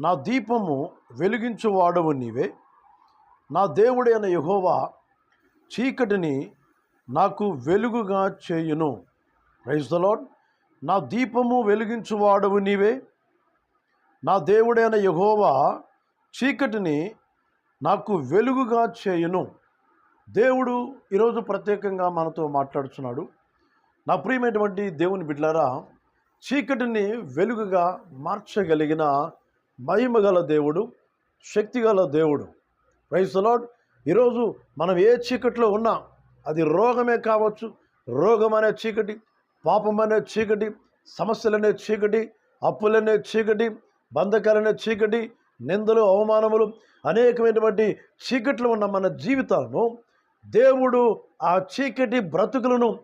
నా దీపము వెలిగించువాడవు నీవే. నా దేవుడైన యహోవా చీకటిని నాకు వెలుగుగా చేయును. రైస్ ద లార్డ్ నా దీపము వెలిగించువాడవు నీవే. నా దేవుడైన యహోవా చీకటిని నాకు వెలుగుగా చేయును. దేవుడు ఈరోజు ప్రత్యేకంగా మనతో మాట్లాడుతున్నాడు నా ప్రియమైనటువంటి దేవుని బిడ్లారా చీకటిని వెలుగుగా మార్చగలిగిన మహిమగల దేవుడు శక్తిగల దేవుడు. ప్రైజ్ ఈరోజు మనం ఏ చీకట్లో ఉన్నా అది రోగమే కావచ్చు. రోగం అనే చీకటి పాపం అనే చీకటి సమస్యలనే చీకటి అప్పులనే చీకటి బంధకాలనే చీకటి నిందలు అవమానములు అనేకమైనటువంటి చీకట్లు ఉన్న మన జీవితాలను దేవుడు ఆ చీకటి బ్రతుకులను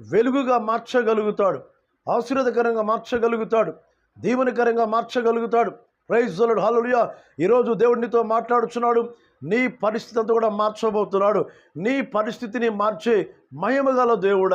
వెలుగుగా మార్చగలుగుతాడు. ఆశీర్వదకరంగా మార్చగలుగుతాడు. దీవెనకరంగా మార్చగలుగుతాడు. ప్రైజ్ దొలడు హలుయా ఈరోజు దేవుడినితో మాట్లాడుచున్నాడు. నీ పరిస్థితి అంతా కూడా మార్చబోతున్నాడు. నీ పరిస్థితిని మార్చే మహిమగల దేవుడు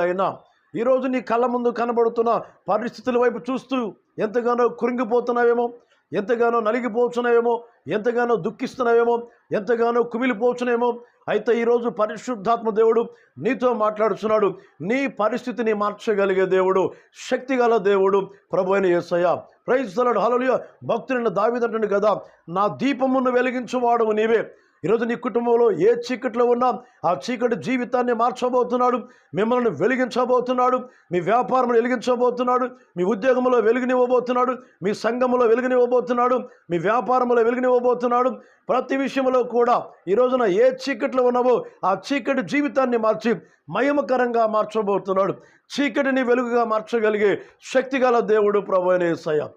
ఈరోజు నీ కళ్ళ ముందు కనబడుతున్న పరిస్థితుల వైపు చూస్తూ ఎంతగానో కురింగిపోతున్నావేమో ఎంతగానో నలిగిపోతున్నావేమో ఎంతగానో దుఃఖిస్తున్నావేమో ఎంతగానో కుమిలిపోతున్నావేమో అయితే ఈరోజు పరిశుద్ధాత్మ దేవుడు నీతో మాట్లాడుతున్నాడు. నీ పరిస్థితిని మార్చగలిగే దేవుడు శక్తిగల దేవుడు ప్రభు అయిన యేసయ్య ప్రైజ్ తలడు హలలియ భక్తులైన దావిదంటుడు కదా నా దీపమును వెలిగించువాడు నీవే. ఈరోజు నీ కుటుంబంలో ఏ చీకట్లో ఉన్నా ఆ చీకటి జీవితాన్ని మార్చబోతున్నాడు మిమ్మల్ని వెలిగించబోతున్నాడు మీ వ్యాపారం వెలిగించబోతున్నాడు మీ ఉద్యోగంలో వెలుగునివ్వబోతున్నాడు మీ సంఘంలో వెలుగునివ్వబోతున్నాడు మీ వ్యాపారంలో వెలుగునివ్వబోతున్నాడు. ప్రతి విషయంలో కూడా ఈ రోజున ఏ చీకట్లో ఉన్నావో ఆ చీకటి జీవితాన్ని మార్చి మయమకరంగా మార్చబోతున్నాడు. చీకటిని వెలుగుగా మార్చగలిగే శక్తిగల దేవుడు ప్రభు అయిన యేసయ్య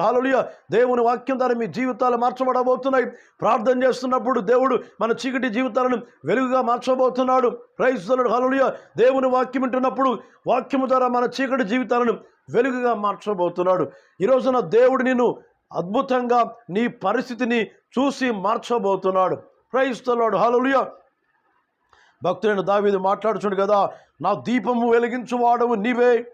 హాలలుయ దేవుని వాక్యం ద్వారా మీ జీవితాలు మార్చబడబోతున్నాయి. ప్రార్థన చేస్తున్నప్పుడు దేవుడు మన చీకటి జీవితాలను వెలుగుగా మార్చబోతున్నాడు. ప్రయిస్తలడు హాలలుయ దేవుని వాక్యం వింటున్నప్పుడు వాక్యము ద్వారా మన చీకటి జీవితాలను వెలుగుగా మార్చబోతున్నాడు. ఈరోజున దేవుడు నిన్ను అద్భుతంగా నీ పరిస్థితిని చూసి మార్చబోతున్నాడు. ప్రైస్తలాడు హాలలుయ భక్తుడైన దావీదు మాట్లాడుచుండు కదా నా దీపము వెలిగించువాడవు నీవే.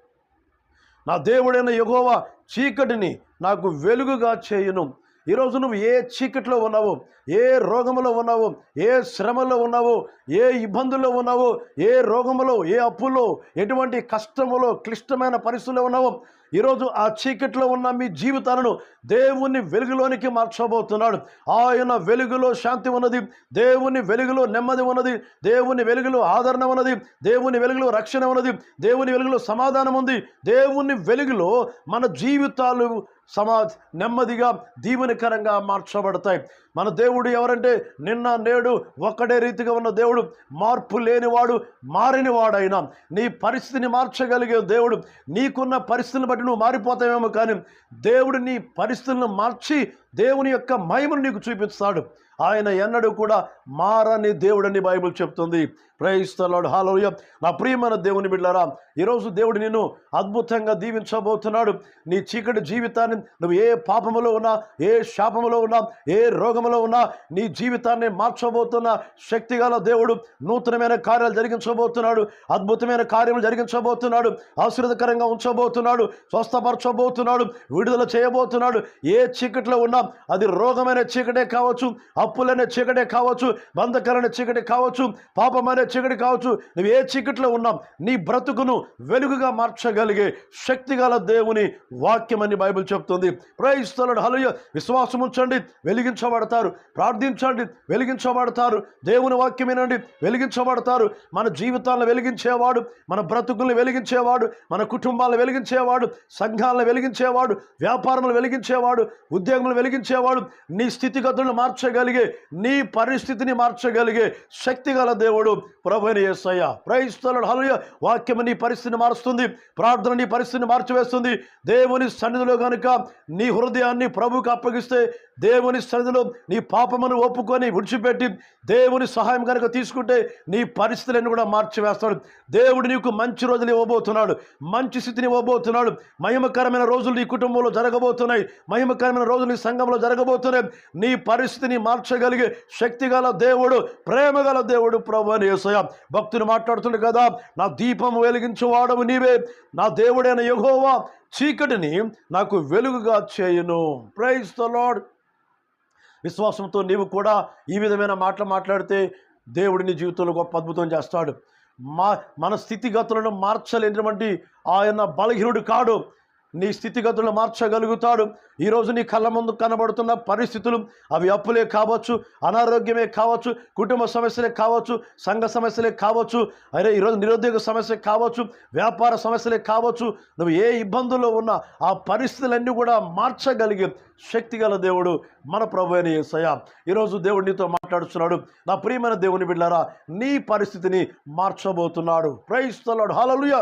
నా దేవుడైన యగోవ చీకటిని నాకు వెలుగుగా చేయును. ఈరోజు నువ్వు ఏ చీకట్లో ఉన్నావు? ఏ రోగములో ఉన్నావు? ఏ శ్రమలో ఉన్నావు? ఏ ఇబ్బందుల్లో ఉన్నావో? ఏ రోగములో? ఏ అప్పులో? ఎటువంటి కష్టములో క్లిష్టమైన పరిస్థితుల్లో ఉన్నావు? ఈరోజు ఆ చీకట్లో ఉన్న మీ జీవితాలను దేవుని వెలుగులోనికి మార్చబోతున్నాడు. ఆయన వెలుగులో శాంతి ఉన్నది దేవుని వెలుగులో నెమ్మది ఉన్నది దేవుని వెలుగులో ఆదరణ ఉన్నది దేవుని వెలుగులో రక్షణ ఉన్నది దేవుని వెలుగులో సమాధానం ఉంది. దేవుని వెలుగులో మన జీవితాలు సమాజ్ నెమ్మదిగా దీవెనకరంగా మార్చబడతాయి. మన దేవుడు ఎవరంటే నిన్న నేడు ఒక్కడే రీతిగా ఉన్న దేవుడు మార్పు లేనివాడు మారినవాడైనా. నీ పరిస్థితిని మార్చగలిగే దేవుడు నీకున్న పరిస్థితిని బట్టి నువ్వు మారిపోతావేమో కానీ దేవుడు నీ పరిస్థితులను మార్చి దేవుని యొక్క మహిమను నీకు చూపిస్తాడు. ఆయన ఎన్నడూ కూడా మారని దేవుడని బైబిల్ చెప్తుంది. ప్రయిస్తలాడు హాలోయ నా ప్రియమైన దేవుని బిడ్డారా ఈరోజు దేవుడు నిన్ను అద్భుతంగా దీవించబోతున్నాడు. నీ చీకటి జీవితాన్ని నువ్వు ఏ పాపములో ఉన్నా ఏ శాపములో ఉన్నా ఏ రోగములో ఉన్నా నీ జీవితాన్ని మార్చబోతున్న శక్తిగల దేవుడు నూతనమైన కార్యాలు జరిగించబోతున్నాడు అద్భుతమైన కార్యములు జరిగించబోతున్నాడు ఆశీర్వదకరంగా ఉంచబోతున్నాడు స్వస్థపరచబోతున్నాడు విడుదల చేయబోతున్నాడు. ఏ చీకటిలో ఉన్నా అది రోగమైన చీకటే కావచ్చు అప్పులనే చీకటే కావచ్చు బంధకరమైన చీకటి కావచ్చు పాపమనే చీకటి కావచ్చు. నువ్వు ఏ చీకట్లో ఉన్నాం నీ బ్రతుకును వెలుగుగా మార్చగలిగే శక్తిగల దేవుని వాక్యమని బైబిల్ చెప్తుంది. ప్రయిస్తలుడు హలుయ విశ్వాసం ఉంచండి వెలిగించబడతారు. ప్రార్థించండి వెలిగించబడతారు. దేవుని వాక్యం వినండి వెలిగించబడతారు. మన జీవితాలను వెలిగించేవాడు మన బ్రతుకుల్ని వెలిగించేవాడు మన కుటుంబాలను వెలిగించేవాడు సంఘాలను వెలిగించేవాడు వ్యాపారములు వెలిగించేవాడు ఉద్యోగములు కలిగించేవాడు నీ స్థితిగతులను మార్చగలిగే నీ పరిస్థితిని మార్చగలిగే శక్తి గల దేవుడు ప్రభుని యేసయ్య ప్రయిస్తలుడు హలయ వాక్యం నీ పరిస్థితిని మారుస్తుంది ప్రార్థన నీ పరిస్థితిని మార్చివేస్తుంది. దేవుని సన్నిధిలో కనుక నీ హృదయాన్ని ప్రభుకు అప్పగిస్తే దేవుని సన్నిధిలో నీ పాపమును ఒప్పుకొని విడిచిపెట్టి దేవుని సహాయం కనుక తీసుకుంటే నీ పరిస్థితులను కూడా మార్చివేస్తాడు దేవుడు నీకు మంచి రోజులు ఇవ్వబోతున్నాడు. మంచి స్థితిని ఇవ్వబోతున్నాడు. మహిమకరమైన రోజులు నీ కుటుంబంలో జరగబోతున్నాయి. మహిమకరమైన రోజులు నీ సంఘంలో జరగబోతున్నాయి. నీ పరిస్థితిని మార్చగలిగే శక్తిగల దేవుడు ప్రేమగల దేవుడు ప్రభు అని యేసయ్య భక్తుని మాట్లాడుతుండే కదా. నా దీపం వెలిగించేవాడవు నీవే. నా దేవుడైన యహోవా చీకటిని నాకు వెలుగుగా చేయును. ప్రైజ్ ద లార్డ్ విశ్వాసంతో నీవు కూడా ఈ విధమైన మాటలు మాట్లాడితే దేవుడి నీ జీవితంలో గొప్ప అద్భుతం చేస్తాడు. మా మన స్థితిగతులను మార్చలేనటువంటి ఆయన బలహీనుడు కాడు. నీ స్థితిగతులు మార్చగలుగుతాడు. ఈరోజు నీ కళ్ళ ముందు కనబడుతున్న పరిస్థితులు అవి అప్పులే కావచ్చు అనారోగ్యమే కావచ్చు కుటుంబ సమస్యలే కావచ్చు సంఘ సమస్యలే కావచ్చు అరే ఈరోజు నిరుద్యోగ సమస్య కావచ్చు వ్యాపార సమస్యలే కావచ్చు నువ్వు ఏ ఇబ్బందుల్లో ఉన్నా ఆ పరిస్థితులన్నీ కూడా మార్చగలిగే శక్తిగల దేవుడు మన ప్రభు అయిన ఏసయ ఈరోజు దేవుడు నీతో మాట్లాడుతున్నాడు. నా ప్రియమైన దేవుని బిడ్డారా నీ పరిస్థితిని మార్చబోతున్నాడు. ప్రైస్తలాడు హాలలుయా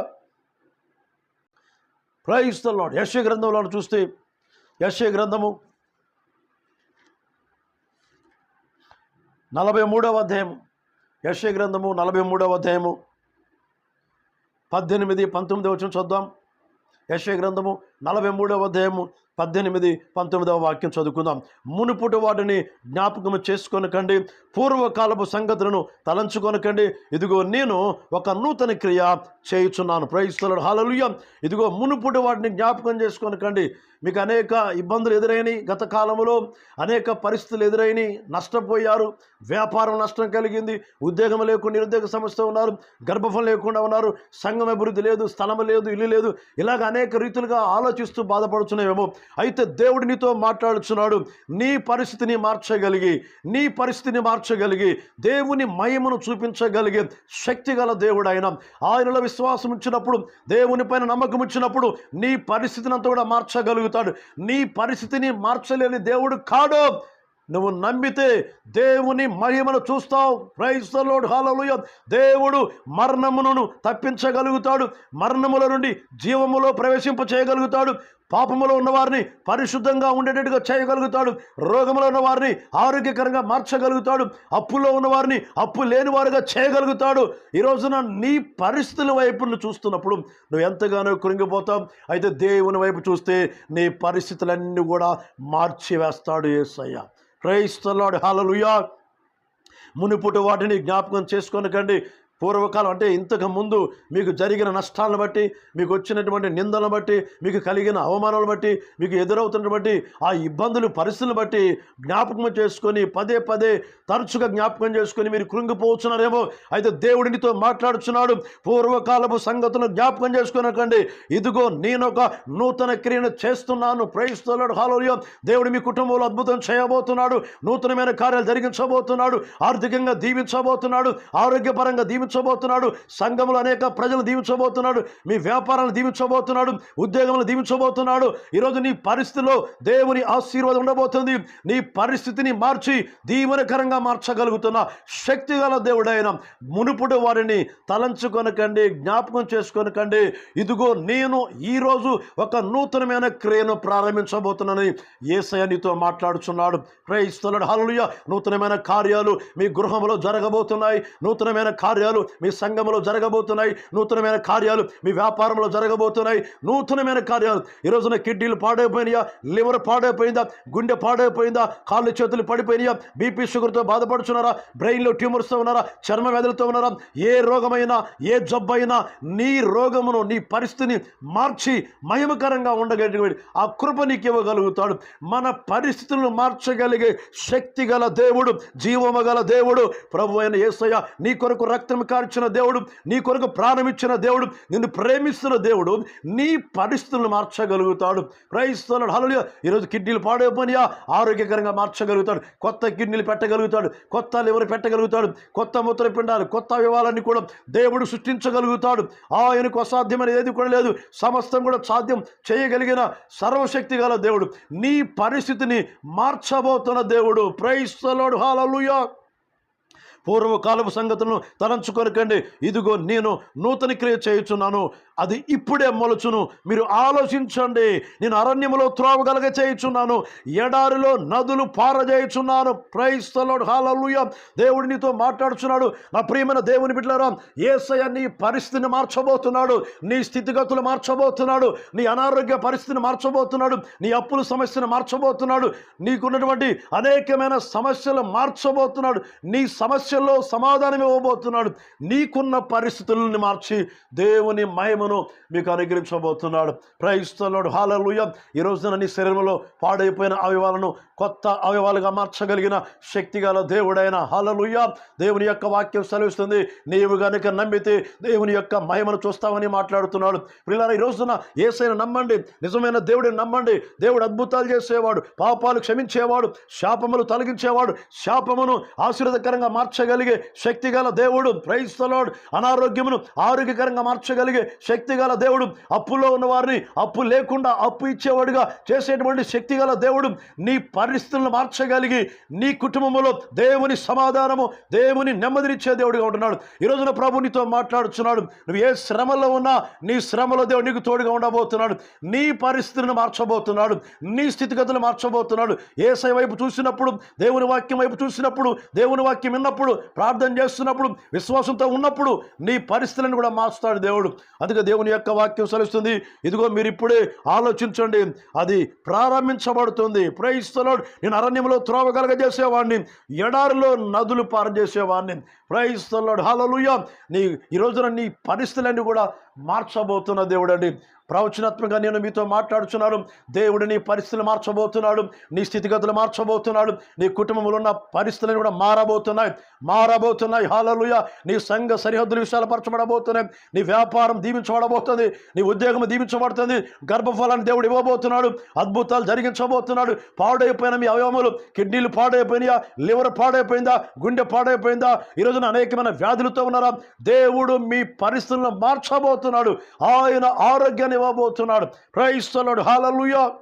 ప్రయోగిస్తున్నాడు యశ గ్రంథంలో చూస్తే యశ గ్రంథము నలభై మూడవ అధ్యాయము. యశ గ్రంథము నలభై మూడవ అధ్యాయము. పద్దెనిమిది పంతొమ్మిది వచ్చిన చూద్దాం యశ గ్రంథము నలభై మూడవ అధ్యాయము పద్దెనిమిది పంతొమ్మిదవ వాక్యం చదువుకుందాం. మునుపుటి వాటిని జ్ఞాపకము చేసుకొనకండి పూర్వకాలపు సంగతులను తలంచుకొనకండి. ఇదిగో నేను ఒక నూతన క్రియ చేయుచున్నాను. ప్రయిస్తున్నాడు హాలలుయ్య ఇదిగో మునుపుటి వాటిని జ్ఞాపకం చేసుకొనకండి. మీకు అనేక ఇబ్బందులు ఎదురైనాయి గత కాలంలో అనేక పరిస్థితులు ఎదురైనాయి నష్టపోయారు వ్యాపారం నష్టం కలిగింది ఉద్యోగం లేకుండా నిరుద్యోగ సమస్య ఉన్నారు గర్భఫలం లేకుండా ఉన్నారు సంఘం అభివృద్ధి లేదు స్థలం లేదు ఇల్లు లేదు. ఇలాగ అనేక రీతులుగా ఆలోచిస్తూ బాధపడుతున్నాయేమో అయితే దేవుడు నీతో మాట్లాడుచున్నాడు. నీ పరిస్థితిని మార్చగలిగి నీ పరిస్థితిని మార్చగలిగి దేవుని మహిమను చూపించగలిగే శక్తి గల దేవుడు ఆయన ఆయనలో విశ్వాసం ఇచ్చినప్పుడు దేవుని పైన నమ్మకం ఇచ్చినప్పుడు నీ పరిస్థితిని అంతా కూడా మార్చగలుగుతాడు. నీ పరిస్థితిని మార్చలేని దేవుడు కాడు. నువ్వు నమ్మితే దేవుని మహిమను చూస్తావు. క్రైస్తలోడు హాలలుయ దేవుడు మరణమును తప్పించగలుగుతాడు. మరణముల నుండి జీవములో ప్రవేశింప చేయగలుగుతాడు. పాపములో ఉన్నవారిని పరిశుద్ధంగా ఉండేటట్టుగా చేయగలుగుతాడు. రోగములో ఉన్న వారిని ఆరోగ్యకరంగా మార్చగలుగుతాడు. అప్పులో ఉన్నవారిని అప్పు లేని వారుగా చేయగలుగుతాడు. ఈ రోజున నీ పరిస్థితుల వైపు నువ్వు చూస్తున్నప్పుడు నువ్వు ఎంతగానో కృంగిపోతావు. అయితే దేవుని వైపు చూస్తే నీ పరిస్థితులన్నీ కూడా మార్చివేస్తాడు ఏసయ్య క్రైస్తలాడు హాలలుయా మునిపుటి వాటిని జ్ఞాపకం చేసుకొనకండి. పూర్వకాలం అంటే ఇంతకు ముందు మీకు జరిగిన నష్టాలను బట్టి మీకు వచ్చినటువంటి నిందలను బట్టి మీకు కలిగిన అవమానాలను బట్టి మీకు ఎదురవుతున్న బట్టి ఆ ఇబ్బందులు పరిస్థితులను బట్టి జ్ఞాపకం చేసుకొని పదే పదే తరచుగా జ్ఞాపకం చేసుకొని మీరు కృంగిపోతున్నారేమో. అయితే దేవుడినితో మాట్లాడుచున్నాడు. పూర్వకాలపు సంగతులను జ్ఞాపకం చేసుకునకండి. ఇదిగో నేను ఒక నూతన క్రియను చేస్తున్నాను. ప్రయత్నిస్తున్నాడు హాలోయ దేవుడు మీ కుటుంబంలో అద్భుతం చేయబోతున్నాడు. నూతనమైన కార్యాలు జరిగించబోతున్నాడు. ఆర్థికంగా దీవించబోతున్నాడు. ఆరోగ్యపరంగా దీవించబోతున్నాడు. సంఘంలో అనేక ప్రజలు దీవించబోతున్నాడు. మీ వ్యాపారాలు దీవించబోతున్నాడు. ఉద్యోగంలో దీవించబోతున్నాడు. ఈరోజు నీ పరిస్థితిలో దేవుని ఆశీర్వాదం ఉండబోతుంది. నీ పరిస్థితిని మార్చి దీవనకరంగా మార్చగలుగుతున్న శక్తిగల దేవుడైన మునుపుడు వారిని తలంచుకొనకండి జ్ఞాపకం చేసుకొనకండి. ఇదిగో నేను ఈరోజు ఒక నూతనమైన క్రియను ప్రారంభించబోతున్నానని ఏసయ నీతో మాట్లాడుచున్నాడు. క్రైస్తలుడు హలుయ నూతనమైన కార్యాలు మీ గృహంలో జరగబోతున్నాయి. నూతనమైన కార్యాలు మీ సంఘంలో జరగబోతున్నాయి. నూతనమైన కార్యాలు మీ వ్యాపారంలో జరగబోతున్నాయి. నూతనమైన కార్యాలు. ఈ రోజున కిడ్నీలు పాడైపోయినాయా? లివర్ పాడైపోయిందా? గుండె పాడైపోయిందా? కాళ్ళు చేతులు పడిపోయినాయా? బీపీ షుగర్తో బాధపడుచున్నారా? బ్రెయిన్లో ట్యూమర్స్తో ఉన్నారా? చర్మ వ్యాధులతో ఉన్నారా? ఏ రోగమైనా ఏ జబ్బైనా నీ రోగమును నీ పరిస్థితిని మార్చి మహిమకరంగా ఉండగలిగిన ఆ కృప నీకు ఇవ్వగలుగుతాడు. మన పరిస్థితులను మార్చగలిగే శక్తి గల దేవుడు జీవము గల దేవుడు ప్రభు అయిన యేసయ్య నీ కొరకు రక్తం కార్చిన దేవుడు నీ కొరకు ప్రాణమిచ్చిన దేవుడు నిన్ను ప్రేమిస్తున్న దేవుడు నీ పరిస్థితులను మార్చగలుగుతాడు. క్రైస్తవులు హలో ఈరోజు కిడ్నీలు పాడైపోయినా ఆరోగ్యకరంగా మార్చగలుగుతాడు. కొత్త కిడ్నీలు పెట్టగలుగుతాడు. కొత్త లివర్ పెట్టగలుగుతాడు. కొత్త మూత్రపిండాలు కొత్త వివాలన్నీ కూడా దేవుడు సృష్టించగలుగుతాడు. ఆయనకు అసాధ్యమైన ఏది కూడా లేదు. సమస్తం కూడా సాధ్యం చేయగలిగిన సర్వశక్తి గల దేవుడు. నీ పరిస్థితిని మార్చబోతున్న దేవుడు. ప్రైస్తలోడు హాలలుయా పూర్వకాలపు సంగతులను తలంచుకొనకండి. ఇదిగో నేను నూతన క్రియ చేయుచున్నాను. అది ఇప్పుడే మొలచును. మీరు ఆలోచించండి. నేను అరణ్యములో త్రోవగలగ చేయుచున్నాను. ఎడారిలో నదులు పారజేయుచున్నాను. ప్రైస్తలోడు హాలూయ దేవుడు నీతో మాట్లాడుచున్నాడు. నా ప్రియమైన దేవుని బిడ్డలారా ఏసయ నీ పరిస్థితిని మార్చబోతున్నాడు. నీ స్థితిగతులు మార్చబోతున్నాడు. నీ అనారోగ్య పరిస్థితిని మార్చబోతున్నాడు. నీ అప్పుల సమస్యను మార్చబోతున్నాడు. నీకున్నటువంటి అనేకమైన సమస్యలు మార్చబోతున్నాడు. నీ సమస్య సమస్యల్లో సమాధానం ఇవ్వబోతున్నాడు. నీకున్న పరిస్థితులను మార్చి దేవుని మహిమను మీకు అనుగ్రహించబోతున్నాడు. ప్రయిస్తున్నాడు హాలలుయ ఈ రోజున నీ శరీరంలో పాడైపోయిన అవయవాలను కొత్త అవయవాలుగా మార్చగలిగిన శక్తిగల దేవుడైన. హలలుయ్య దేవుని యొక్క వాక్యం సెలవిస్తుంది. నీవు గనుక నమ్మితే దేవుని యొక్క మహిమను చూస్తామని మాట్లాడుతున్నాడు. పిల్లల ఈ రోజున ఏసైన నమ్మండి. నిజమైన దేవుడిని నమ్మండి. దేవుడు అద్భుతాలు చేసేవాడు. పాపాలు క్షమించేవాడు. శాపములు తొలగించేవాడు. శాపమును ఆశీర్వదకరంగా మార్చగలిగే శక్తిగల దేవుడు. ప్రైస్తలాడు అనారోగ్యమును ఆరోగ్యకరంగా మార్చగలిగే శక్తిగల దేవుడు. అప్పులో ఉన్న వారిని అప్పు లేకుండా అప్పు ఇచ్చేవాడుగా చేసేటువంటి శక్తిగల దేవుడు. నీ పరిస్థితులను మార్చగలిగి నీ కుటుంబంలో దేవుని సమాధానము దేవుని నెమ్మదినిచ్చే దేవుడిగా ఉంటున్నాడు. ఈ రోజున ప్రభు నీతో మాట్లాడుతున్నాడు నువ్వు ఏ శ్రమలో ఉన్నా నీ శ్రమలో దేవుడు నీకు తోడుగా ఉండబోతున్నాడు. నీ పరిస్థితులను మార్చబోతున్నాడు. నీ స్థితిగతులు మార్చబోతున్నాడు. ఏసై వైపు చూసినప్పుడు దేవుని వాక్యం వైపు చూసినప్పుడు దేవుని వాక్యం విన్నప్పుడు ప్రార్థన చేస్తున్నప్పుడు విశ్వాసంతో ఉన్నప్పుడు నీ పరిస్థితులను కూడా మార్చుతాడు దేవుడు. అందుకే దేవుని యొక్క వాక్యం సెలవుస్తుంది. ఇదిగో మీరు ఇప్పుడే ఆలోచించండి. అది ప్రారంభించబడుతుంది. ప్రైస్తలోడ్ నేను అరణ్యంలో త్రోవ కలగజేసేవాడిని ఎడారిలో నదులు పారజేసేవాడిని ప్రైస్తలోడ్ హాలలుయ నీ ఈ రోజున నీ పరిస్థితులన్నీ కూడా మార్చబోతున్న దేవుడండి. ప్రవచనాత్మకంగా నేను మీతో మాట్లాడుచున్నాను. దేవుడు నీ పరిస్థితులు మార్చబోతున్నాడు. నీ స్థితిగతులు మార్చబోతున్నాడు. నీ కుటుంబంలో ఉన్న పరిస్థితులను కూడా మారబోతున్నాయి. మారబోతున్నాయి. హాలలుయ నీ సంఘ సరిహద్దులు విశాలపరచబడబోతున్నాయి నీ వ్యాపారం దీవించబడబోతుంది. నీ ఉద్యోగం దీవించబడుతుంది. గర్భఫలాన్ని దేవుడు ఇవ్వబోతున్నాడు. అద్భుతాలు జరిగించబోతున్నాడు. పాడైపోయిన మీ అవయవములు కిడ్నీలు పాడైపోయినాయా? లివర్ పాడైపోయిందా? గుండె పాడైపోయిందా? ఈ రోజున అనేకమైన వ్యాధులతో ఉన్నారా? దేవుడు మీ పరిస్థితులను మార్చబోతున్నాడు. ఆయన ఆరోగ్యాన్ని ఇవ్వబోతున్నాడు. ప్రైస్తలుడు hallelujah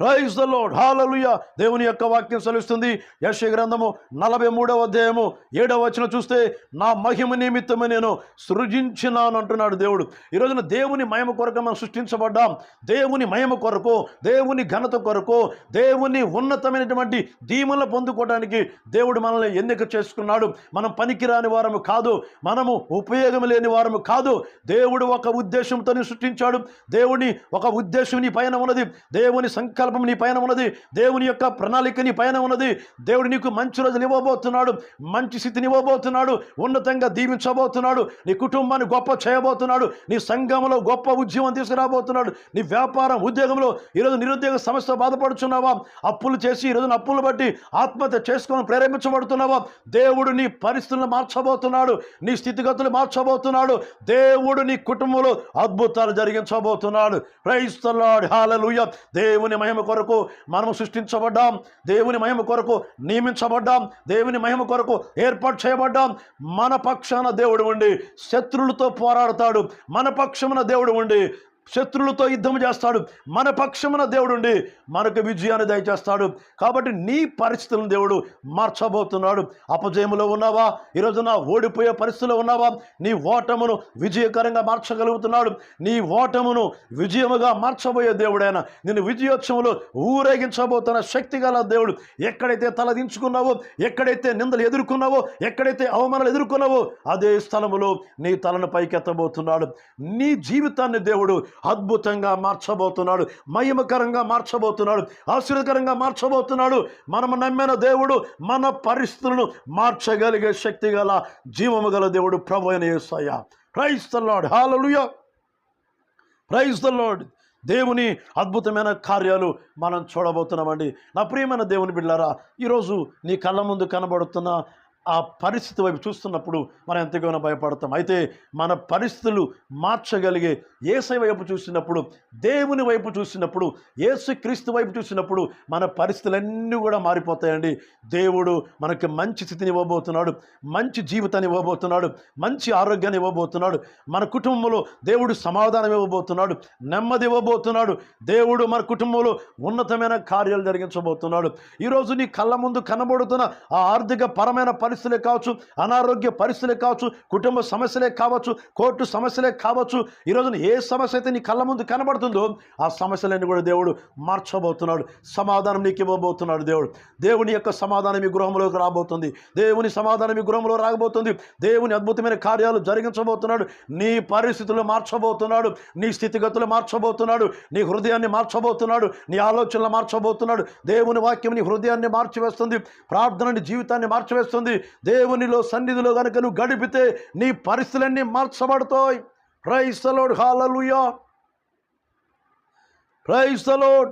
praise the lord hallelujah దేవుని యొక్క వాక్యం సెలవుస్తుంది యశ గ్రంథము నలభై మూడవ అధ్యాయము ఏడవ వచ్చిన చూస్తే నా మహిమ నిమిత్తమే నేను సృజించినాను అంటున్నాడు దేవుడు. ఈ రోజున దేవుని మహిమ కొరకు మనం సృష్టించబడ్డాం. దేవుని మహిమ కొరకు దేవుని ఘనత కొరకు దేవుని ఉన్నతమైనటువంటి దీమల పొందుకోవడానికి దేవుడు మనల్ని ఎన్నిక చేసుకున్నాడు. మనం పనికిరాని వారము కాదు. మనము ఉపయోగం లేని వారము కాదు. దేవుడు ఒక ఉద్దేశంతో సృష్టించాడు. దేవుని ఒక ఉద్దేశం నీ పైన ఉన్నది. దేవుని సంకల్ప సంకల్పం నీ పైన ఉన్నది. దేవుని యొక్క ప్రణాళిక నీ పైన ఉన్నది. దేవుడు నీకు మంచి రోజులు ఇవ్వబోతున్నాడు. మంచి స్థితిని ఇవ్వబోతున్నాడు. ఉన్నతంగా దీవించబోతున్నాడు. నీ కుటుంబాన్ని గొప్ప చేయబోతున్నాడు. నీ సంఘంలో గొప్ప ఉద్యమం తీసుకురాబోతున్నాడు. నీ వ్యాపారం ఉద్యోగంలో ఈరోజు నిరుద్యోగ సమస్య బాధపడుచున్నావా? అప్పులు చేసి ఈరోజు అప్పులు బట్టి ఆత్మహత్య చేసుకొని ప్రేరేపించబడుతున్నావా? దేవుడు నీ పరిస్థితులను మార్చబోతున్నాడు. నీ స్థితిగతులు మార్చబోతున్నాడు. దేవుడు నీ కుటుంబంలో అద్భుతాలు జరిగించబోతున్నాడు. క్రైస్తలాడు హాలలుయ దేవుని మహిమ కొరకు మనము సృష్టించబడ్డాం. దేవుని మహిమ కొరకు నియమించబడ్డాం. దేవుని మహిమ కొరకు ఏర్పాటు చేయబడ్డాం. మన పక్షాన దేవుడు ఉండి శత్రులతో పోరాడతాడు. మన పక్షమున దేవుడు ఉండి శత్రులతో యుద్ధం చేస్తాడు. మన పక్షమున దేవుడుండి మనకు విజయాన్ని దయచేస్తాడు. కాబట్టి నీ పరిస్థితులను దేవుడు మార్చబోతున్నాడు. అపజయములో ఉన్నావా? ఈరోజున ఓడిపోయే పరిస్థితిలో ఉన్నావా? నీ ఓటమును విజయకరంగా మార్చగలుగుతున్నాడు. నీ ఓటమును విజయముగా మార్చబోయే దేవుడైన నేను విజయోత్సవంలో ఊరేగించబోతున్న శక్తిగల దేవుడు ఎక్కడైతే తలదించుకున్నావో ఎక్కడైతే నిందలు ఎదుర్కొన్నావో ఎక్కడైతే అవమానాలు ఎదుర్కొన్నావో అదే స్థలములో నీ తలను పైకెత్తబోతున్నాడు. నీ జీవితాన్ని దేవుడు అద్భుతంగా మార్చబోతున్నాడు మహిమకరంగా మార్చబోతున్నాడు ఆశీర్వకరంగా మార్చబోతున్నాడు. మనము నమ్మిన దేవుడు మన పరిస్థితులను మార్చగలిగే శక్తి గల జీవము గల దేవుడు ప్రభు అయిన Yesayya. Praise the lord hallelujah praise the lord దేవుని అద్భుతమైన కార్యాలు మనం చూడబోతున్నామండి. నా ప్రియమైన దేవుని బిడ్డారా ఈరోజు నీ కళ్ళ ముందు కనబడుతున్న ఆ పరిస్థితి వైపు చూస్తున్నప్పుడు మనం ఎంతగానో భయపడతాం. అయితే మన పరిస్థితులు మార్చగలిగే ఏసై వైపు చూసినప్పుడు దేవుని వైపు చూసినప్పుడు ఏసు క్రీస్తు వైపు చూసినప్పుడు మన పరిస్థితులన్నీ కూడా మారిపోతాయండి. దేవుడు మనకి మంచి స్థితిని ఇవ్వబోతున్నాడు మంచి జీవితాన్ని ఇవ్వబోతున్నాడు మంచి ఆరోగ్యాన్ని ఇవ్వబోతున్నాడు మన కుటుంబంలో దేవుడు సమాధానం ఇవ్వబోతున్నాడు నెమ్మది ఇవ్వబోతున్నాడు దేవుడు మన కుటుంబంలో ఉన్నతమైన కార్యాలు జరిగించబోతున్నాడు. ఈరోజు నీ కళ్ళ ముందు కనబడుతున్న ఆ ఆర్థిక పరమైన పరిస్థితులే కావచ్చు అనారోగ్య పరిస్థితులే కావచ్చు కుటుంబ సమస్యలే కావచ్చు కోర్టు సమస్యలే కావచ్చు ఈ రోజున ఏ సమస్య అయితే నీ కళ్ళ ముందు కనబడుతుందో ఆ సమస్యలన్నీ కూడా దేవుడు మార్చబోతున్నాడు. సమాధానం నీకు ఇవ్వబోతున్నాడు దేవుడు. దేవుని యొక్క సమాధానం మీ గృహంలోకి రాబోతుంది. దేవుని సమాధానం ఈ గృహంలో రాబోతుంది దేవుని అద్భుతమైన కార్యాలు జరిగించబోతున్నాడు. నీ పరిస్థితులు మార్చబోతున్నాడు. నీ స్థితిగతులు మార్చబోతున్నాడు. నీ హృదయాన్ని మార్చబోతున్నాడు. నీ ఆలోచనలు మార్చబోతున్నాడు. దేవుని వాక్యం నీ హృదయాన్ని మార్చివేస్తుంది. ప్రార్థనని జీవితాన్ని మార్చివేస్తుంది. దేవునిలో సన్నిధిలో కనుక నువ్వు గడిపితే నీ పరిస్థితులన్నీ మార్చబడతాయి. ప్రైస్తలోడ్ హాలలుయా ప్రైస్తలోడ్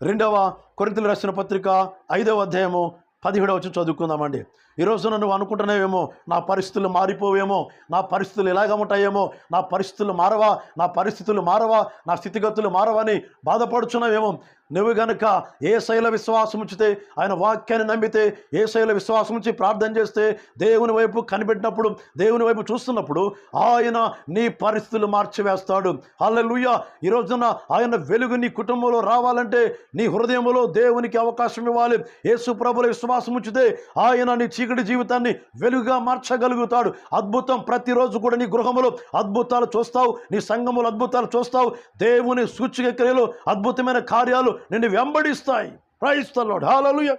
రెండవ కొరింతలు రాసిన పత్రిక ఐదవ అధ్యాయము పదిహేడవ వచ్చి చదువుకుందామండి. ఈరోజు నువ్వు అనుకుంటున్నావేమో నా పరిస్థితులు మారిపోవేమో నా పరిస్థితులు ఎలాగ ఉంటాయేమో నా పరిస్థితులు మారవా నా పరిస్థితులు మారవా నా స్థితిగతులు మారవని బాధపడుచున్నావేమో నువ్వు గనుక ఏ శైల విశ్వాసం ఉంచితే ఆయన వాక్యాన్ని నమ్మితే ఏ శైల విశ్వాసం ఉంచి ప్రార్థన చేస్తే దేవుని వైపు కనిపెట్టినప్పుడు దేవుని వైపు చూస్తున్నప్పుడు ఆయన నీ పరిస్థితులు మార్చివేస్తాడు. అల్లెలుయ్య ఈ రోజున ఆయన వెలుగు నీ కుటుంబంలో రావాలంటే నీ హృదయంలో దేవునికి అవకాశం ఇవ్వాలి. యేసు ప్రభుల విశ్వాసం ఉంచితే ఆయన నీ చీకటి జీవితాన్ని వెలుగుగా మార్చగలుగుతాడు. అద్భుతం ప్రతిరోజు కూడా నీ గృహములో. అద్భుతాలు చూస్తావు నీ సంఘములు అద్భుతాలు చూస్తావు. దేవుని సూచిక క్రియలు అద్భుతమైన కార్యాలు నిన్ను వెంబడిస్తాయి. ప్రైస్తలోడ్ హాలలుయ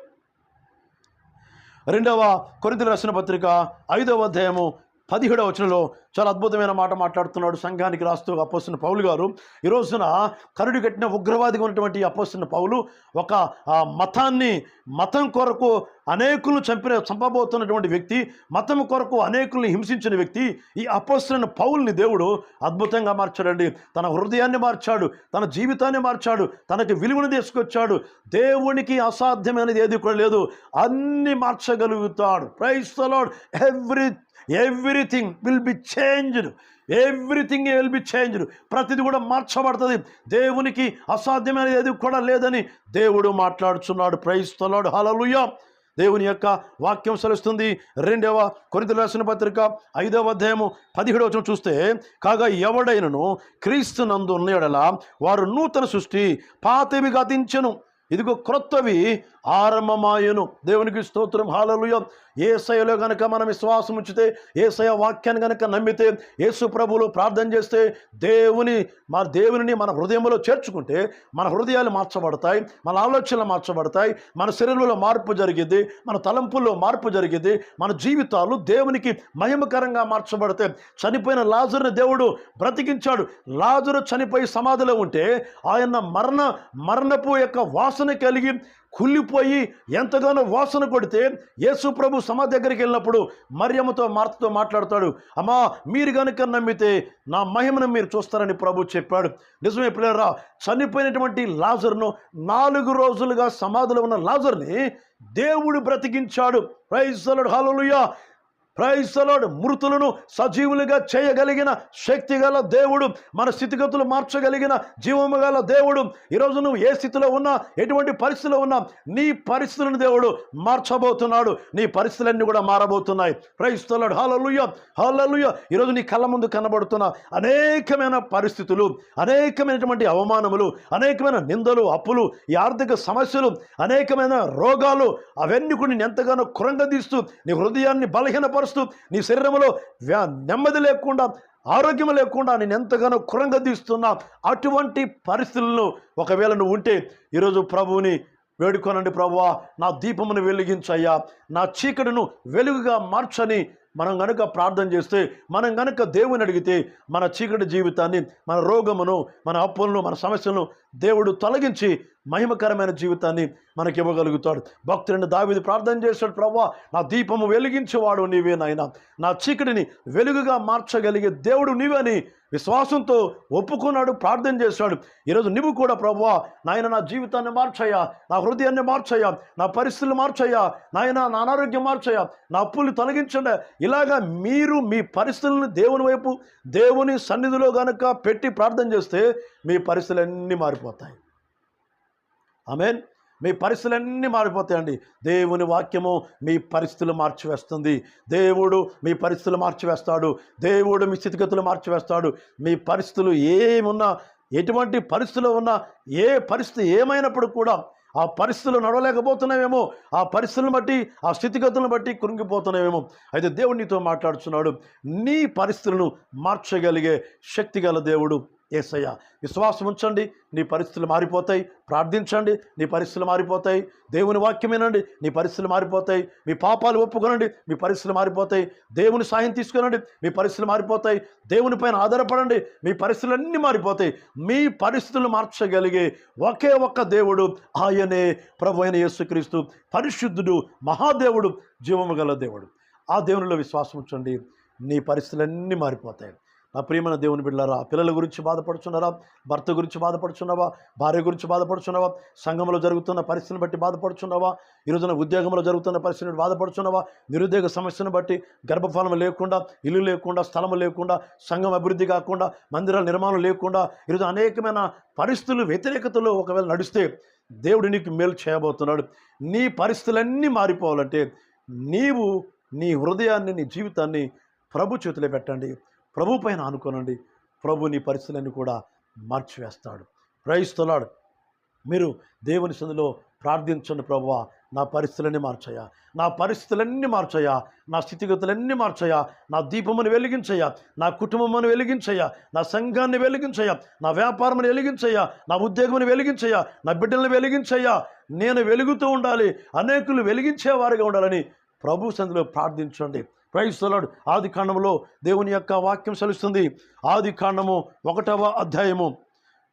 రెండవ కొరింథీయుల రాసిన పత్రిక ఐదవ అధ్యాయము పదిహేడవ వచనంలో చాలా అద్భుతమైన మాట మాట్లాడుతున్నాడు సంఘానికి రాస్తూ అపోస్తున్న పౌలు గారు. ఈ రోజున కరుడు కట్టిన ఉగ్రవాదిగా ఉన్నటువంటి అపోస్తున్న పౌలు ఒక మతాన్ని మతం కొరకు అనేకులను చంపిన చంపబోతున్నటువంటి వ్యక్తి మతం కొరకు అనేకుల్ని హింసించిన వ్యక్తి ఈ అపోస్తున్న పౌల్ని దేవుడు అద్భుతంగా మార్చాడండి. తన హృదయాన్ని మార్చాడు తన జీవితాన్ని మార్చాడు తనకి విలువను తీసుకొచ్చాడు. దేవునికి అసాధ్యమైనది ఏది కూడా లేదు. అన్ని మార్చగలుగుతాడు. Price every everything will be changed everything will be changed ప్రతిది కూడా మార్చబడుతుంది. దేవునికి అసాధ్యమైనది ఏది కూడా లేదని దేవుడు మాట్లాడుచున్నాడు ప్రయిస్తున్నాడు హలలుయ దేవుని యొక్క వాక్యం సెలుస్తుంది. రెండవ కొరింథీయుల రాసిన పత్రిక ఐదవ అధ్యాయము పదిహేడవ వచనం చూస్తే కాగా ఎవడైనను క్రీస్తు నందు ఉన్న యెడల వారు నూతన సృష్టి పాతవి గతించెను ఇదిగో క్రొత్తవి ఆరంభమాయను. దేవునికి స్తోత్రం. హాలలుయ. ఏసయలో గనక మనం విశ్వాసం ఉంచితే ఏసయ వాక్యాన్ని గనక నమ్మితే యేసు ప్రభువులు ప్రార్థన చేస్తే దేవుని మన దేవుని మన హృదయంలో చేర్చుకుంటే మన హృదయాలు మార్చబడతాయి మన ఆలోచనలు మార్చబడతాయి మన శరీరంలో మార్పు జరిగింది మన తలంపుల్లో మార్పు జరిగింది మన జీవితాలు దేవునికి మహిమకరంగా మార్చబడతాయి చనిపోయిన లాజరుని దేవుడు బ్రతికించాడు. లాజరు చనిపోయి సమాధిలో ఉంటే ఆయన మరణ మరణపు యొక్క వాసన కలిగి కుళ్ళిపోయి ఎంతగానో వాసన కొడితే యేసు ప్రభు సమాధి దగ్గరికి వెళ్ళినప్పుడు మరియమ్మతో మార్తతో మాట్లాడతాడు అమ్మా మీరు కనుక నమ్మితే నా మహిమను మీరు చూస్తారని ప్రభు చెప్పాడు. నిజమే పిల్లరా చనిపోయినటువంటి లాజర్ను నాలుగు రోజులుగా సమాధిలో ఉన్న లాజర్ని దేవుడు బ్రతికించాడు. ప్రైజ్ హాలలుయా ప్రైస్తలోడు మృతులను సజీవులుగా చేయగలిగిన శక్తి గల దేవుడు మన స్థితిగతులు మార్చగలిగిన జీవము గల దేవుడు. ఈరోజు నువ్వు ఏ స్థితిలో ఉన్నా ఎటువంటి పరిస్థితిలో ఉన్నా నీ పరిస్థితులను దేవుడు మార్చబోతున్నాడు. నీ పరిస్థితులన్నీ కూడా మారబోతున్నాయి. ప్రైస్తలోడు హలలుయ్య హలలుయ్య ఈరోజు నీ కళ్ళ ముందు కనబడుతున్న అనేకమైన పరిస్థితులు అనేకమైనటువంటి అవమానములు అనేకమైన నిందలు అప్పులు ఈ ఆర్థిక సమస్యలు అనేకమైన రోగాలు అవన్నీ కూడా ఎంతగానో కురంగదీస్తూ నీ హృదయాన్ని బలహీనపరుస్తూ నీ శరీరంలో వ్యా నెమ్మది లేకుండా ఆరోగ్యం లేకుండా నేను ఎంతగానో కురంగదీస్తున్నా అటువంటి పరిస్థితులను ఒకవేళ నువ్వు ఉంటే ఈరోజు ప్రభువుని వేడుకోనండి ప్రభువా. నా దీపమును వెలిగించయ్యా. నా చీకటిను వెలుగుగా మార్చని మనం గనుక ప్రార్థన చేస్తే మనం గనుక దేవుని అడిగితే మన చీకటి జీవితాన్ని మన రోగమును మన అప్పులను మన సమస్యలను దేవుడు తొలగించి మహిమకరమైన జీవితాన్ని మనకి ఇవ్వగలుగుతాడు. భక్తుడిని దావిది ప్రార్థన చేశాడు ప్రవ్వా నా దీపము వెలిగించేవాడు నీవే నాయన. నా చీకటిని వెలుగుగా మార్చగలిగే దేవుడు నీవని విశ్వాసంతో ఒప్పుకున్నాడు ప్రార్థన చేశాడు. ఈరోజు నువ్వు కూడా ప్రవ్వా నాయన నా జీవితాన్ని మార్చయ్యా. నా హృదయాన్ని మార్చయ్యా. నా పరిస్థితులు మార్చయ్యా. నాయన నా అనారోగ్యం మార్చయ్యా. నా అప్పులు తొలగించండి. ఇలాగా మీరు మీ పరిస్థితులను దేవుని వైపు దేవుని సన్నిధిలో గనుక పెట్టి ప్రార్థన చేస్తే మీ పరిస్థితులన్నీ మారిపోతాయి. ఆమెన్. మీ పరిస్థితులన్నీ మారిపోతాయండి. దేవుని వాక్యము మీ పరిస్థితులు మార్చివేస్తుంది. దేవుడు మీ పరిస్థితులు మార్చివేస్తాడు. దేవుడు మీ స్థితిగతులు మార్చివేస్తాడు. మీ పరిస్థితులు ఏమున్నా ఎటువంటి పరిస్థితులు ఉన్నా ఏ పరిస్థితి ఏమైనప్పుడు కూడా ఆ పరిస్థితులు నడవలేకపోతున్నావేమో ఆ పరిస్థితులను బట్టి ఆ స్థితిగతులను బట్టి కృంగిపోతున్నావేమో. అయితే దేవుడు నీతో మాట్లాడుతున్నాడు. నీ పరిస్థితులను మార్చగలిగే శక్తి గల దేవుడు ఏసయ్య విశ్వాసం ఉంచండి నీ పరిస్థితులు మారిపోతాయి ప్రార్థించండి నీ పరిస్థితులు మారిపోతాయి దేవుని వాక్యం వినండి నీ పరిస్థితులు మారిపోతాయి మీ పాపాలు ఒప్పుకొనండి మీ పరిస్థితులు మారిపోతాయి దేవుని సాయం తీసుకునండి మీ పరిస్థితులు మారిపోతాయి దేవునిపైన ఆధారపడండి మీ పరిస్థితులన్నీ మారిపోతాయి మీ పరిస్థితులు మార్చగలిగే ఒకే ఒక్క దేవుడు ఆయనే ప్రభు అయిన యేసుక్రీస్తు పరిశుద్ధుడు మహాదేవుడు జీవము గల దేవుడు. ఆ దేవునిలో విశ్వాసం ఉంచండి నీ పరిస్థితులన్నీ మారిపోతాయి. నా ప్రియమైన దేవుని బిడ్డారా పిల్లల గురించి బాధపడుచున్నారా? భర్త గురించి బాధపడుచున్నావా? భార్య గురించి బాధపడుచున్నావా? సంఘంలో జరుగుతున్న పరిస్థితిని బట్టి బాధపడుచున్నావా? ఈరోజున ఉద్యోగంలో జరుగుతున్న పరిస్థితిని బాధపడుచున్నావా? నిరుద్యోగ సమస్యను బట్టి గర్భఫలం లేకుండా ఇల్లు లేకుండా స్థలం లేకుండా సంఘం అభివృద్ధి కాకుండా మందిరాల నిర్మాణం లేకుండా ఈరోజు అనేకమైన పరిస్థితులు వ్యతిరేకతలో ఒకవేళ నడిస్తే దేవుడు నీకు మేలు చేయబోతున్నాడు. నీ పరిస్థితులన్నీ మారిపోవాలంటే నీవు నీ హృదయాన్ని నీ జీవితాన్ని ప్రభు చేతిలో పెట్టండి. ప్రభు పైన అనుకోనండి ప్రభు నీ పరిస్థితులన్నీ కూడా మార్చివేస్తాడు. ప్రయిస్తున్నాడు మీరు దేవుని సందులో ప్రార్థించండి ప్రభు నా పరిస్థితులన్నీ మార్చయా నా పరిస్థితులన్నీ మార్చయా నా స్థితిగతులన్నీ మార్చయా నా దీపమును వెలిగించయ్యా. నా కుటుంబమును వెలిగించయ్యా. నా సంఘాన్ని వెలిగించయ్యా. నా వ్యాపారమును వెలిగించయ్యా. నా ఉద్యోగమును వెలిగించయ్యా. నా బిడ్డలను వెలిగించయ్యా. నేను వెలుగుతూ ఉండాలి. అనేకులు వెలిగించేవారుగా ఉండాలని ప్రభు సందులో ప్రార్థించండి. క్రైస్తలాడు ఆది కాండంలో దేవుని యొక్క వాక్యం సెలుస్తుంది. ఆది కాండము ఒకటవ అధ్యాయము.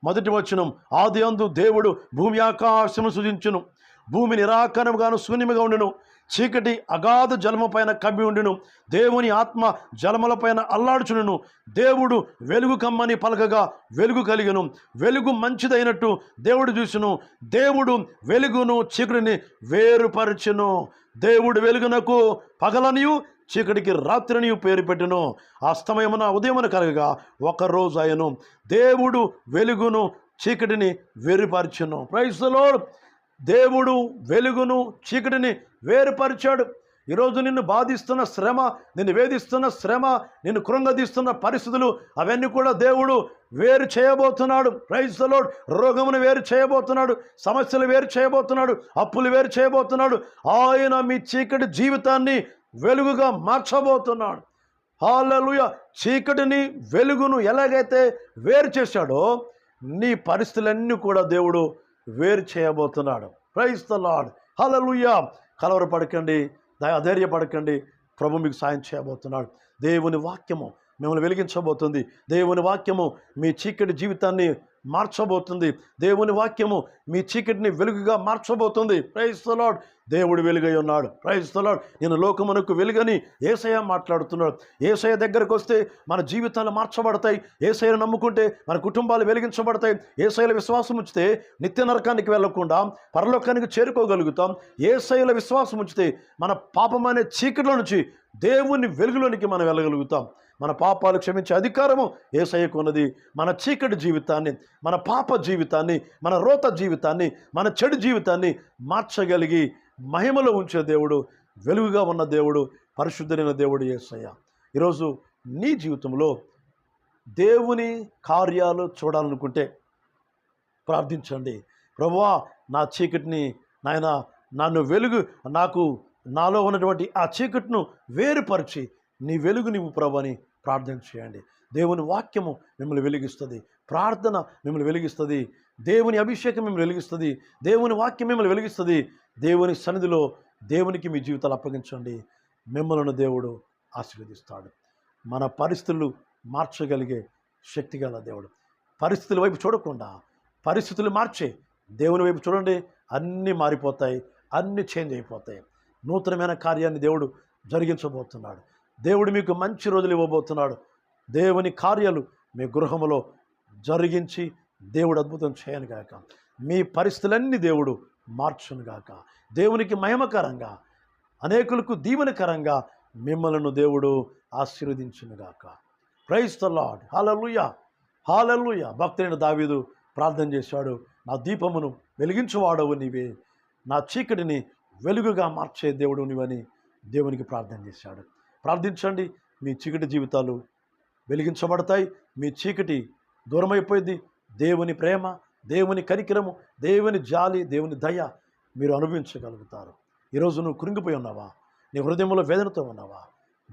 మొదటి వచనం ఆది అందు దేవుడు భూమి ఆకాశము సృజించును. భూమి నిరాకరముగాను శూన్యముగా ఉండును. చీకటి అగాధ జలము పైన కమ్మి ఉండును. దేవుని ఆత్మ జలములపైన అల్లాడుచును దేవుడు వెలుగు కమ్మని పలకగా వెలుగు కలిగను. వెలుగు మంచిదైనట్టు దేవుడు చూసును. దేవుడు వెలుగును చీకటిని వేరుపరచును. దేవుడు వెలుగునకు పగలనియు చీకటికి రాత్రినియు పేరు పెట్టును. అస్తమయమున ఉదయమున కలగగా ఒక రోజు ఆయను దేవుడు వెలుగును చీకటిని వేరుపరచును. ప్రైస్లో దేవుడు వెలుగును చీకటిని వేరుపరిచాడు. ఈరోజు నిన్ను బాధిస్తున్న శ్రమ నిన్ను వేధిస్తున్న శ్రమ నిన్ను కృంగదీస్తున్న పరిస్థితులు అవన్నీ కూడా దేవుడు వేరు చేయబోతున్నాడు. ప్రైజ్లో రోగమును వేరు చేయబోతున్నాడు. సమస్యలు వేరు చేయబోతున్నాడు. అప్పులు వేరు చేయబోతున్నాడు. ఆయన మీ చీకటి జీవితాన్ని వెలుగుగా మార్చబోతున్నాడు. హాలలుయ చీకటిని వెలుగును ఎలాగైతే వేరు చేశాడో నీ పరిస్థితులన్నీ కూడా దేవుడు వేరు చేయబోతున్నాడు. ప్రైజ్ ద కలవర హలలుయ కలవరపడకండి పడకండి అధైర్యపడకండి ప్రభు మీకు సాయం చేయబోతున్నాడు. దేవుని వాక్యము మిమ్మల్ని వెలిగించబోతుంది. దేవుని వాక్యము మీ చీకటి జీవితాన్ని మార్చబోతుంది. దేవుని వాక్యము మీ చీకటిని వెలుగుగా మార్చబోతుంది. ప్రైస్తలాడ్ లాడ్ దేవుడు వెలుగై ఉన్నాడు. ప్రైస్తలాడ్ లాడ్ నేను లోకమునకు వెలుగని ఏసయ మాట్లాడుతున్నాడు. ఏసయ దగ్గరకు వస్తే మన జీవితాలు మార్చబడతాయి. ఏసయను నమ్ముకుంటే మన కుటుంబాలు వెలిగించబడతాయి. ఏసైల విశ్వాసం ఉంచితే నిత్య నరకానికి వెళ్ళకుండా పరలోకానికి చేరుకోగలుగుతాం. ఏసైల విశ్వాసం ఉంచితే మన పాపం అనే చీకటిలో నుంచి దేవుని వెలుగులోనికి మనం వెళ్ళగలుగుతాం. మన పాపాలు క్షమించే అధికారము ఏసయ్యకు ఉన్నది. మన చీకటి జీవితాన్ని మన పాప జీవితాన్ని మన రోత జీవితాన్ని మన చెడు జీవితాన్ని మార్చగలిగి మహిమలో ఉంచే దేవుడు వెలుగుగా ఉన్న దేవుడు పరిశుద్ధమైన దేవుడు ఏసయ్య. ఈరోజు నీ జీవితంలో దేవుని కార్యాలు చూడాలనుకుంటే ప్రార్థించండి. ప్రభువా నా చీకటిని నాయన నన్ను వెలుగు నాకు నాలో ఉన్నటువంటి ఆ చీకటిను వేరుపరిచి నీ వెలుగు నీవు ప్రభు అని ప్రార్థన చేయండి. దేవుని వాక్యము మిమ్మల్ని వెలిగిస్తుంది. ప్రార్థన మిమ్మల్ని వెలిగిస్తుంది. దేవుని అభిషేకం మిమ్మల్ని వెలిగిస్తుంది. దేవుని వాక్యం మిమ్మల్ని వెలిగిస్తుంది. దేవుని సన్నిధిలో దేవునికి మీ జీవితాలు అప్పగించండి. మిమ్మల్ని దేవుడు ఆశీర్వదిస్తాడు. మన పరిస్థితులు మార్చగలిగే శక్తి గల దేవుడు. పరిస్థితుల వైపు చూడకుండా పరిస్థితులు మార్చే దేవుని వైపు చూడండి. అన్నీ మారిపోతాయి. అన్నీ చేంజ్ అయిపోతాయి. నూతనమైన కార్యాన్ని దేవుడు జరిగించబోతున్నాడు. దేవుడు మీకు మంచి రోజులు ఇవ్వబోతున్నాడు. దేవుని కార్యాలు మీ గృహములో జరిగించి దేవుడు అద్భుతం చేయను గాక. మీ పరిస్థితులన్నీ దేవుడు మార్చును గాక. దేవునికి మహిమకరంగా అనేకులకు దీవెనకరంగా మిమ్మలను దేవుడు ఆశీర్వదించును గాక. Praise the Lord hallelujah hallelujah భక్తుడైన దావీదు ప్రార్థన చేశాడు. నా దీపమును వెలిగించువాడవు నీవే. నా చీకటిని వెలుగుగా మార్చే దేవుడు నీవని దేవునికి ప్రార్థన చేశాడు. ప్రార్థించండి. మీ చీకటి జీవితాలు వెలిగించబడతాయి. మీ చీకటి దూరమైపోయింది. దేవుని ప్రేమ దేవుని కనికరము దేవుని జాలి దేవుని దయ మీరు అనుభవించగలుగుతారు. ఈరోజు నువ్వు కృంగిపోయి ఉన్నావా? నీ హృదయంలో వేదనతో ఉన్నావా?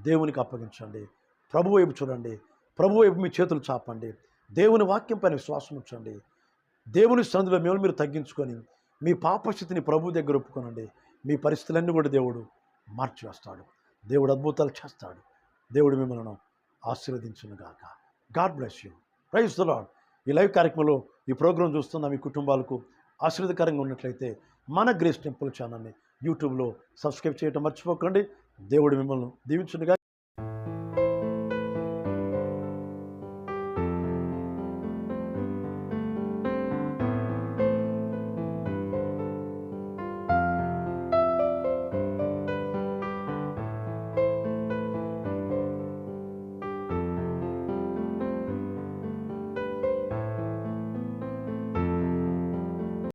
దేవునికి అప్పగించండి. ప్రభు వైపు చూడండి. ప్రభు వైపు మీ చేతులు చాపండి. దేవుని వాక్యం పైన విశ్వాసం ఉంచండి. దేవుని సందులో మిమ్మల్ని మీరు తగ్గించుకొని మీ పాపస్థితిని ప్రభు దగ్గర ఒప్పుకోనండి. మీ పరిస్థితులన్నీ కూడా దేవుడు మార్చివేస్తాడు. దేవుడు అద్భుతాలు చేస్తాడు. దేవుడు మిమ్మల్ని ఆశీర్వదించును గాక God bless you. Praise the Lord ఈ లైవ్ కార్యక్రమంలో ఈ ప్రోగ్రాం చూస్తున్న మీ కుటుంబాలకు ఆశీర్వదకరంగా ఉన్నట్లయితే మన గ్రేస్ టెంపుల్ ఛానల్ని యూట్యూబ్లో సబ్స్క్రైబ్ చేయటం మర్చిపోకండి. దేవుడు మిమ్మల్ని దీవించునుగా